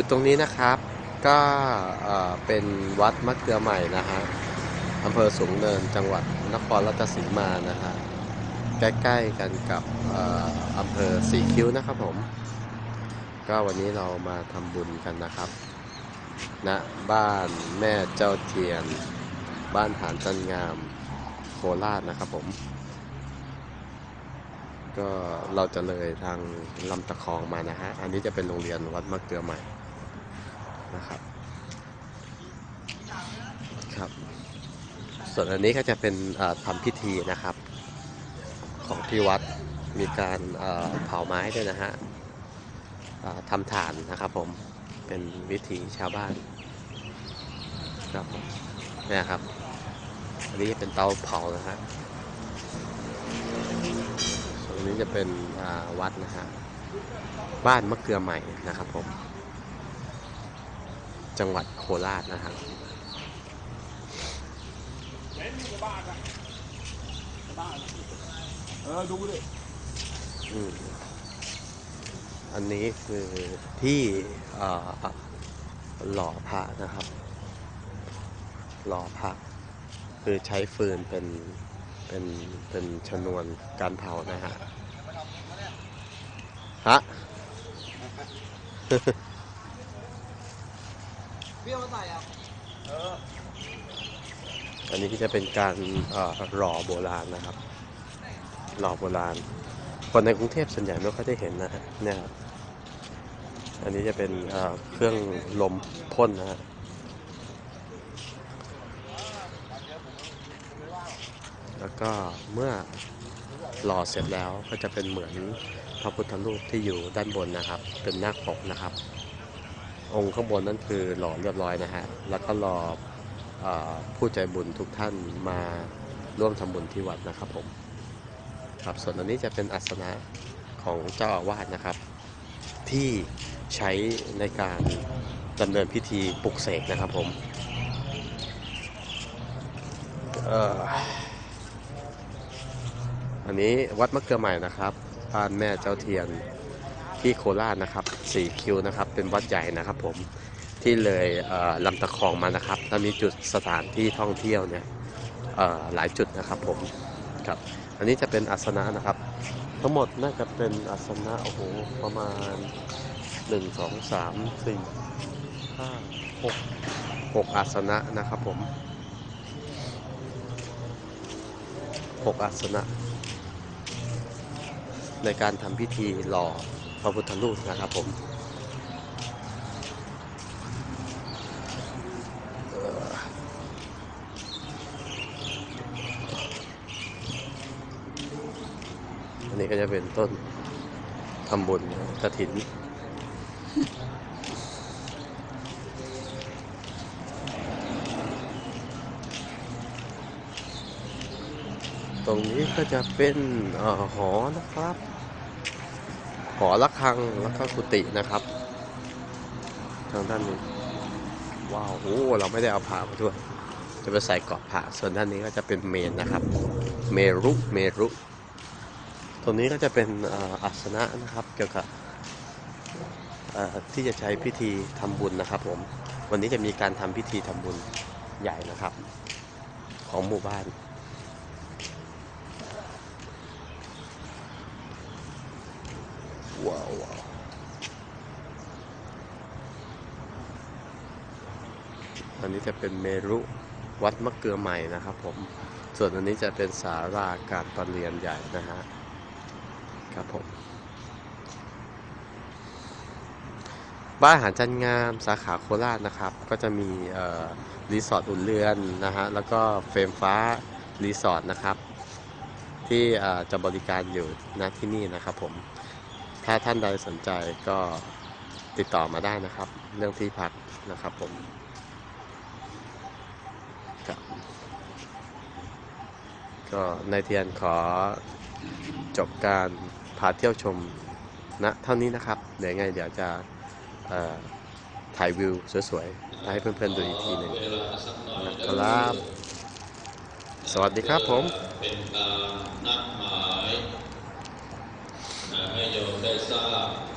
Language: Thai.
จุดตรงนี้นะครับ ก็เป็นวัดมะเกลือใหม่นะฮะอำเภอสูงเนินจังหวัดนครราชสีมานะฮะใกล้ๆกันกับเอ่ออำเภอสีคิ้วนะครับผม ก็วันนี้เรามาทำบุญกันนะครับณนะบ้านแม่เจ้าเทียน บ้านฐานจันงามโคราชนะครับผม ก็เราจะเลยทางลำตะคองมานะฮะ อันนี้จะเป็นโรงเรียนวัดมะเกลือใหม่ นะครับครับ ส่วนอันนี้ก็จะเป็นทำพิธีนะครับ ของที่วัดมีการเผาไม้ด้วยนะฮะทำฐานนะครับผมเป็นวิถีชาวบ้านครับเนี่ยครับ อันนี้จะเป็นเตาเผานะฮะตรงนี้จะเป็นวัดนะฮะบ้านมะเกลือใหม่นะครับผม จังหวัดโคราชนะครับเออดูดิอันนี้คือที่หล่อพระนะครับ หล่อพระคือใช้ฟืนเป็นเป็นเป็นชนวนการเผานะฮะฮะ เปรี้ยวมาใส่ อันนี้ก็จะเป็นการหล่อโบราณนะครับ หล่อโบราณ คนในกรุงเทพส่วนใหญ่ไม่ค่อยได้เห็นนะฮะเนี่ยอันนี้จะเป็นเครื่องลมพ่นนะฮะแล้วก็เมื่อหล่อเสร็จแล้วก็จะเป็นเหมือนพระพุทธรูปที่อยู่ด้านบนนะครับ เป็นนาคปกนะครับ องค์ข้างบนนั่นคือหล่อเรียบร้อยนะฮะ แล้วก็รออผู้ใจบุญทุกท่านมาร่วมทำบุญที่วัดนะครับผม ครับส่วนอันนี้จะเป็นอัสนะของเจ้าอาวาสนะครับ ที่ใช้ในการดำเนินพิธีปลุกเสกนะครับผมอันนี้วัดมะเกลือใหม่นะครับบ้านแม่เจ้าเทียน ที่โคราชนะครับสี่คิวนะครับ เป็นวัดใหญ่นะครับผมที่เลยเลำตะคองมานะครับแล้วมีจุดสถานที่ท่องเที่ยวเนี่ยหลายจุดนะครับผมครับอันนี้จะเป็นอาสนะนะครับ ทั้งหมดน่าจะเป็นอาสนะโอ้โหประมาณ 1 2 3 4 5 6 6 อาสนะนะครับผม 6 อาสนะ ในการทำพิธีหล่อ ระพุทธรูปนะครับผมอันนี้ก็จะเป็นต้นทำบุญกระถินตรงนี้ก็จะเป็นออหอนะครับ หอระฆังแล้วก็กุฏินะครับ ทางด้านนี้ว้าวโอ้เราไม่ได้เอาผ้ามาด้วย จะไปใส่เกาะผ้าส่วนด้านนี้ก็จะเป็นเมนนะครับ เมรุเมรุตรงนี้ก็จะเป็นเอ่ออัสนะนะครับ เกี่ยวกับที่จะใช้พิธีทำบุญนะครับ ผม วันนี้จะมีการทำพิธีทำบุญใหญ่นะครับ ของหมู่บ้าน ว้าวอันนี้จะเป็นเมรุวัดมะเกลือใหม่นะครับผม ส่วนอันนี้จะเป็นสาราการประเรียนใหญ่นะฮะ ครับผม บ้านอาหารจันงามสาขาโคราชนะครับ ก็จะมีรีสอร์ทอุ่นเรือนนะฮะ แล้วก็เฟรมฟ้ารีสอร์ทนะครับ ที่จะบริการอยู่ณที่นี่นะครับผม ถ้าท่านใดสนใจก็ติดต่อมาได้นะครับ เรื่องที่พักนะครับผมก็ในายเทียนขอจบการพาเที่ยวชมณเท่านี้นะครับ เดี๋ยวไงเดี๋ยวจะถ่ายวิวสวยๆให้เพื่อนๆดูอีกทีหนึ่งนะครับ สวัสดีครับผม เป็นตา